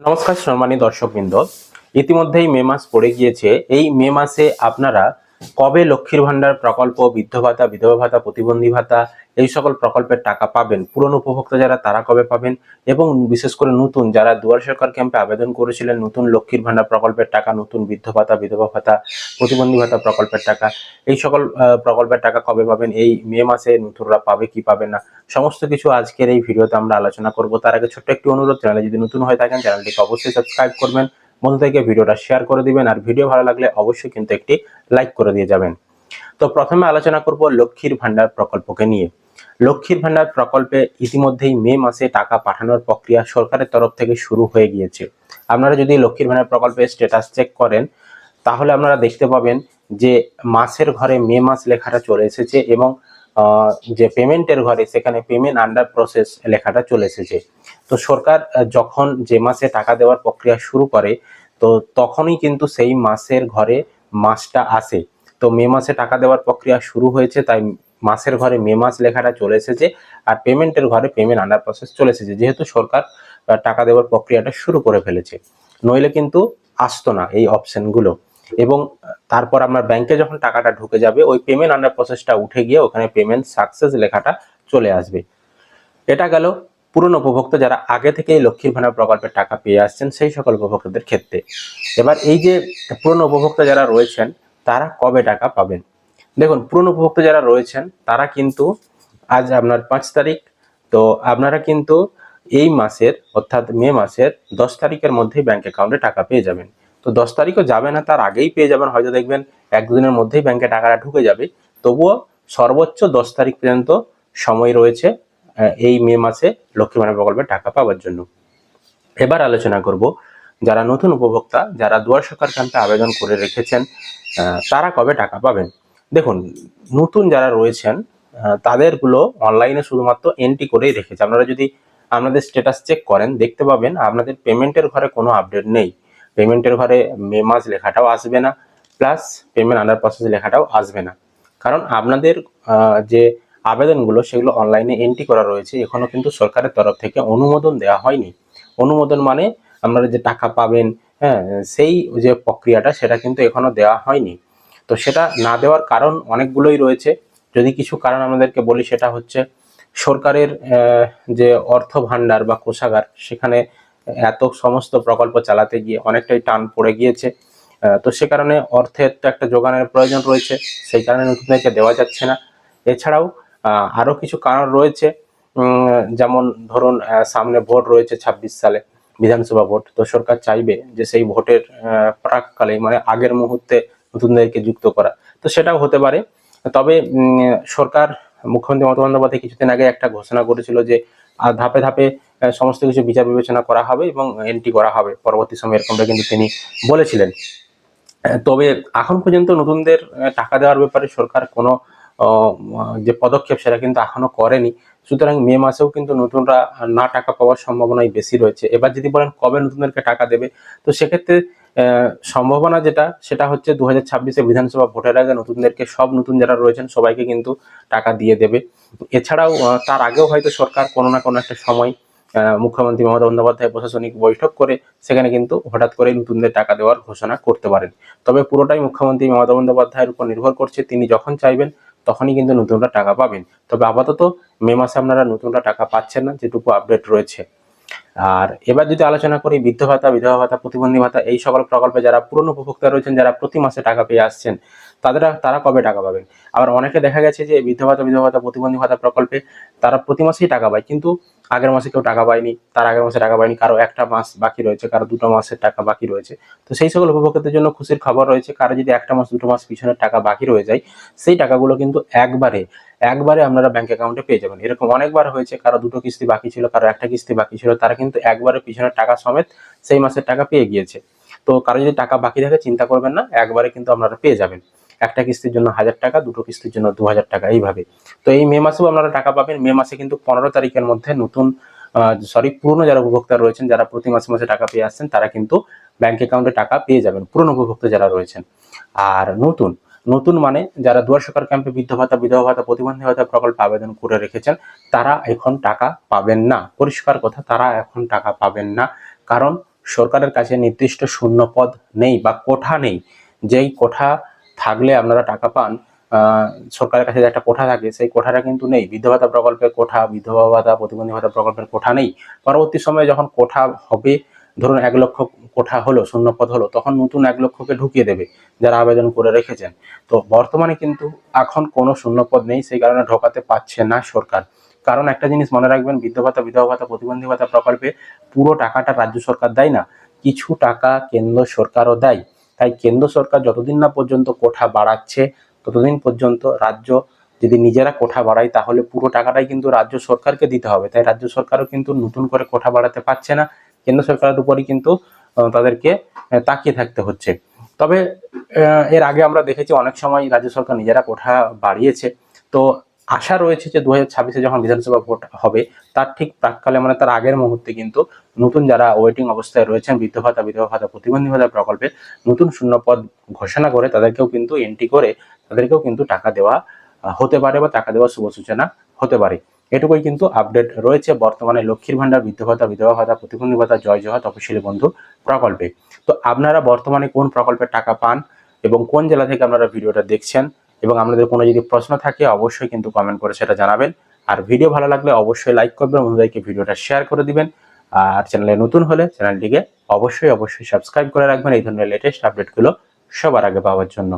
নমস্কার সম্মানী দর্শকবৃন্দ। ইতিমধ্যেই মে মাস পড়ে গিয়েছে। এই মে মাসে আপনারা কবে লক্ষ্মীর ভান্ডার প্রকল্প বৃদ্ধ ভাতা, বিধবা ভাতা, প্রতিবন্ধী ভাতা, এই সকল প্রকল্পের টাকা পাবেন? পুরনো উপভোক্তা যারা, তারা কবে পাবেন? এবং বিশেষ করে নতুন, যারা দুয়ার সরকার ক্যাম্পে আবেদন করেছিলেন, নতুন লক্ষ্মীর ভান্ডার প্রকল্পের টাকা, নতুন বৃদ্ধ ভাতা, বিধবা ভাতা, প্রতিবন্ধী ভাতা প্রকল্পের টাকা, এই সকল প্রকল্পের টাকা কবে পাবেন? এই মে মাসে নতুনরা পাবে কি পাবে না? সমস্ত কিছু আজকের এই ভিডিওতে আমরা আলোচনা করব। তার আগে ছোট্ট একটি অনুরোধ, চ্যানেলে যদি নতুন হয়ে থাকেন, চ্যানেলটিকে অবশ্যই সাবস্ক্রাইব করবেন। বন্ধুদেরকে ভিডিওটা শেয়ার করে দিবেন আর ভিডিও ভালো লাগলে অবশ্যই কিন্তু একটি লাইক করে দিয়ে যাবেন। তো প্রথমে আলোচনা করব লক্ষ্মীর ভান্ডার প্রকল্পকে নিয়ে। লক্ষ্মীর ভান্ডার প্রকল্পে ইতিমধ্যেই মে মাসে টাকা পাঠানোর প্রক্রিয়া সরকারের তরফ থেকে শুরু হয়ে গিয়েছে। আপনারা যদি লক্ষ্মীর ভান্ডার প্রকল্পের স্ট্যাটাস চেক করেন, তাহলে আপনারা দেখতে পাবেন যে মাসের ঘরে মে মাস লেখাটা চলে এসেছে এবং যে পেমেন্টের ঘরে সেখানে পেমেন্ট আন্ডার প্রসেস লেখাটা চলে এসেছে। তো সরকার যখন যে মাসে টাকা দেওয়ার প্রক্রিয়া শুরু করে, তো তখনই কিন্তু সেই মাসের ঘরে মাসটা আসে। তো মে মাসে টাকা দেওয়ার প্রক্রিয়া শুরু হয়েছে, তাই মাসের ঘরে মে মাস লেখাটা চলে এসেছে আর পেমেন্টের ঘরে পেমেন্ট আন্ডার প্রসেস চলে এসেছে। যেহেতু সরকার টাকা দেওয়ার প্রক্রিয়াটা শুরু করে ফেলেছে, নইলে কিন্তু আসতো না এই অপশনগুলো এবং তারপর আপনার ব্যাংকে যখন টাকাটা ঢুকে যাবে, ওই পেমেন্ট আন্ডার প্রসেসটা উঠে গিয়ে ওখানে পেমেন্ট সাকসেস লেখাটা চলে আসবে। এটা গেল। পুরনো উপভোক্তা যারা আগে থেকেই লক্ষ্মীর ভান্ডার প্রকল্পের টাকা পেয়ে আসছেন, সেই সকল উপভোক্তাদের ক্ষেত্রে। এবার এই যে পুরনো উপভোক্তা যারা রয়েছেন, তারা কবে টাকা পাবেন? দেখুন, পুরনো উপভোক্তা যারা রয়েছেন, তারা কিন্তু আজ আপনার পাঁচ তারিখ, তো আপনারা কিন্তু এই মাসের, অর্থাৎ মে মাসের দশ তারিখের মধ্যেই ব্যাংক অ্যাকাউন্টে টাকা পেয়ে যাবেন। তো দশ তারিখও যাবে না, তার আগেই পেয়ে যাবেন। হয়তো দেখবেন এক দুদিনের মধ্যেই ব্যাংকে টাকাটা ঢুকে যাবে। তবুও সর্বোচ্চ দশ তারিখ পর্যন্ত সময় রয়েছে। এই মে মাসে লক্ষ্মী ভান্ডার প্রকল্পের টাকা পাওয়ার জন্য। এবার আলোচনা করব, যারা নতুন উপভোক্তা, যারা দুয়ার সরকার ক্যাম্পে আবেদন করে রেখেছেন তারা কবে টাকা পাবেন? দেখুন, নতুন যারা রয়েছেন তাদেরগুলো অনলাইনে শুধুমাত্র এন্ট্রি করেই রেখেছে। আপনারা যদি আপনাদের স্ট্যাটাস চেক করেন, দেখতে পাবেন আপনাদের পেমেন্টের ঘরে কোনো আপডেট নেই। পেমেন্টের ঘরে মে মাস লেখাটাও আসবে না প্লাস পেমেন্ট আন্ডার প্রসেস লেখাটাও আসবে না। কারণ আপনাদের যে আবেদনগুলো সেগুলো অনলাইনে এন্ট্রি করা রয়েছে। এখনও কিন্তু সরকারের তরফ থেকে অনুমোদন দেওয়া হয়নি। অনুমোদন মানে আপনারা যে টাকা পাবেন হ্যাঁ সেই যে প্রক্রিয়াটা সেটা কিন্তু এখনও দেওয়া হয়নি। তো সেটা না দেওয়ার কারণ অনেকগুলোই রয়েছে। যদি কিছু কারণ আমাদেরকে বলি, সেটা হচ্ছে সরকারের যে অর্থ ভাণ্ডার বা কোষাগার, সেখানে এত সমস্ত প্রকল্প চালাতে গিয়ে অনেকটাই টান পড়ে গিয়েছে। তো সে কারণে অর্থের তো একটা যোগানের প্রয়োজন রয়েছে। সেই কারণে নতুনদেরকে দেওয়া যাচ্ছে না। এছাড়াও আহ, আরও কিছু কারণ রয়েছে। যেমন ধরুন সামনে ভোট রয়েছে ছাব্বিশ সালে বিধানসভা ভোট। তো সরকার চাইবে যে সেই ভোটের প্রাককালে মানে আগের মুহূর্তে নতুনদেরকে যুক্ত করা। তো সেটাও হতে পারে। তবে সরকার মুখ্যমন্ত্রী মমতা বন্দ্যোপাধ্যায় কিছুদিন আগে একটা ঘোষণা করেছিল যে ধাপে ধাপে সমস্ত কিছু বিচার বিবেচনা করা হবে এবং এন্ট্রি করা হবে। পরবর্তী সময়ে এরকমটা কিন্তু তিনি বলেছিলেন। তবে এখন পর্যন্ত নতুনদের টাকা দেওয়ার ব্যাপারে সরকার কোনো যে পদক্ষেপ সেটা কিন্তু এখনও করেনি। সুতরাং মে মাসেও কিন্তু নতুনরা না টাকা পাওয়ার সম্ভাবনাই বেশি রয়েছে। এবার যদি বলেন কবে নতুনদেরকে টাকা দেবে, তো সেক্ষেত্রে সম্ভাবনা যেটা, সেটা হচ্ছে দু হাজার বিধানসভা ভোটের আগে নতুনদেরকে সব নতুন যারা রয়েছেন, সবাইকে কিন্তু টাকা দিয়ে দেবে। এছাড়াও তার আগেও হয়তো সরকার কোনো না কোনো একটা সময় মুখ্যমন্ত্রী মমতা বন্দ্যোপাধ্যায় প্রশাসনিক বৈঠক করে সেখানে কিন্তু হঠাৎ করে নতুনদের টাকা দেওয়ার ঘোষণা করতে পারেন। তবে পুরোটাই মুখ্যমন্ত্রী মমতা বন্দ্যোপাধ্যায়ের উপর নির্ভর করছে। তিনি যখন চাইবেন তখনই কিন্তু নতুনরা টাকা পাবেন। তবে আপাতত মে মাসে আপনারা নতুনরা টাকা পাচ্ছেন না, যেটুকু আপডেট রয়েছে। আর এবার যদি আলোচনা করি বৃদ্ধ ভাতা, বিধবা ভাতা, প্রতিবন্ধী ভাতা, এই সকল প্রকল্পে যারা পুরনো উপভোক্তা রয়েছেন, যারা প্রতি মাসে টাকা পেয়ে আসছেন, তাদের, তারা কবে টাকা পাবেন? আবার অনেকে দেখা গেছে যে বৃদ্ধ ভাতা, বিধবা ভাতা, প্রতিবন্ধী ভাতা প্রকল্পে তারা প্রতি মাসেই টাকা পায়। কিন্তু আগের মাসে কেউ টাকা পায়নি, তার আগের মাসে টাকা পায়নি, কারও একটা মাস বাকি রয়েছে, কারও দুটো মাসের টাকা বাকি রয়েছে। তো সেই সকল উপভোক্তাদের জন্য খুশির খবর রয়েছে, কারও যদি একটা মাস, দুটো মাস পিছনের টাকা বাকি রয়ে যায়, সেই টাকাগুলো কিন্তু একবারে একবারে আপনারা ব্যাংক অ্যাকাউন্টে পেয়ে যাবেন। এরকম অনেকবার হয়েছে, কারও দুটো কিস্তি বাকি ছিল, কারও একটা কিস্তি বাকি ছিল, তারা কিন্তু একবারে পিছনের টাকা সমেত সেই মাসের টাকা পেয়ে গিয়েছে। তো কারও যদি টাকা বাকি থাকে, চিন্তা করবেন না, একবারে কিন্তু আপনারা পেয়ে যাবেন। একটা কিস্তির জন্য হাজার টাকা, দুটো কিস্তির জন্য দু হাজার টাকা, এইভাবে। তো এই মে মাসেও আপনারা টাকা পাবেন। মে মাসে কিন্তু পনেরো তারিখের মধ্যে নতুন সরি পুরনো যারা উপভোক্তা রয়েছেন, যারা প্রতি মাসে মাসে টাকা পেয়ে আসছেন, তারা কিন্তু ব্যাংক অ্যাকাউন্টে টাকা পেয়ে যাবেন, পুরনো উপভোক্তা যারা রয়েছেন। আর নতুন নতুন মানে যারা দুয়ার সরকার ক্যাম্পে বৃদ্ধ ভাতা, বিধবা ভাতা, প্রতিবন্ধী ভাতা প্রকল্প আবেদন করে রেখেছেন, তারা এখন টাকা পাবেন না। পরিষ্কার কথা, তারা এখন টাকা পাবেন না। কারণ সরকারের কাছে নির্দিষ্ট শূন্য পদ নেই বা কোঠা নেই। যেই কোঠা থাকলে আপনারা টাকা পান সরকারের কাছে যে একটা কোঠা থাকে, সেই কোঠাটা কিন্তু নেই। বিধবা ভাতা প্রকল্পের কোঠা, বিধবা ভাতা, প্রতিবন্ধী ভাতা প্রকল্পের কোঠা নেই। পরবর্তী সময়ে যখন কোঠা হবে, ধরুন এক লক্ষ কোঠা হলো, শূন্য পদ হলো, তখন নতুন এক লক্ষকে ঢুকিয়ে দেবে, যারা আবেদন করে রেখেছেন। তো বর্তমানে কিন্তু এখন কোনো শূন্য পদ নেই, সেই কারণে ঢোকাতে পারছে না সরকার। কারণ একটা জিনিস মনে রাখবেন বৃদ্ধ ভাতা, বিধবা ভাতা, প্রতিবন্ধী ভাতা প্রকল্পে পুরো টাকাটা রাজ্য সরকার দেয় না। কিছু টাকা কেন্দ্র সরকারও দেয়। তাই কেন্দ্র সরকার যতদিন না পর্যন্ত কোঠা বাড়াচ্ছে, ততদিন পর্যন্ত রাজ্য যদি নিজেরা কোঠা বাড়ায়, তাহলে পুরো টাকাটাই কিন্তু রাজ্য সরকারকে দিতে হবে। তাই রাজ্য সরকারও কিন্তু নতুন করে কোঠা বাড়াতে পারছে না। কেন্দ্র সরকারের উপরই কিন্তু তাদেরকে তাকিয়ে থাকতে হচ্ছে। তবে এর আগে আমরা দেখেছি অনেক সময় রাজ্য সরকার নিজেরা কোঠা বাড়িয়েছে। তো আশা রয়েছে যে দু হাজার যখন বিধানসভা ভোট হবে, তার ঠিক প্রাককালে মানে তার আগের মুহূর্তে কিন্তু নতুন যারা ওয়েটিং অবস্থায় রয়েছেন বৃদ্ধ ভাতা, বিধবা ভাতা, প্রতিবন্ধী ভাতা প্রকল্পে নতুন শূন্যপদ ঘোষণা করে তাদেরকেও কিন্তু এন্ট্রি করে তাদেরকেও কিন্তু টাকা দেওয়া হতে পারে বা টাকা দেওয়ার শুভ সূচনা হতে পারে। এটুকুই কিন্তু আপডেট রয়েছে বর্তমানে লক্ষ্মীর ভান্ডার বৃদ্ধ ভাতা, বিধবা ভাতা, প্রতিবন্ধী ভাতা, জয় জয় তপশিলি বন্ধু প্রকল্পে। তো আপনারা বর্তমানে কোন প্রকল্পের টাকা পান এবং কোন জেলা থেকে আপনারা ভিডিওটা দেখছেন এবং আপনাদের কোনো যদি প্রশ্ন থাকে, অবশ্যই কিন্তু কমেন্ট করে সেটা জানাবেন। আর ভিডিও ভালো লাগলে অবশ্যই লাইক করবেন, বন্ধুদেরকে ভিডিওটা শেয়ার করে দিবেন। আর চ্যানেলে নতুন হলে চ্যানেলটিকে অবশ্যই অবশ্যই সাবস্ক্রাইব করে রাখবেন। এই ধরনের লেটেস্ট আপডেটগুলো সবার আগে পাওয়ার জন্য।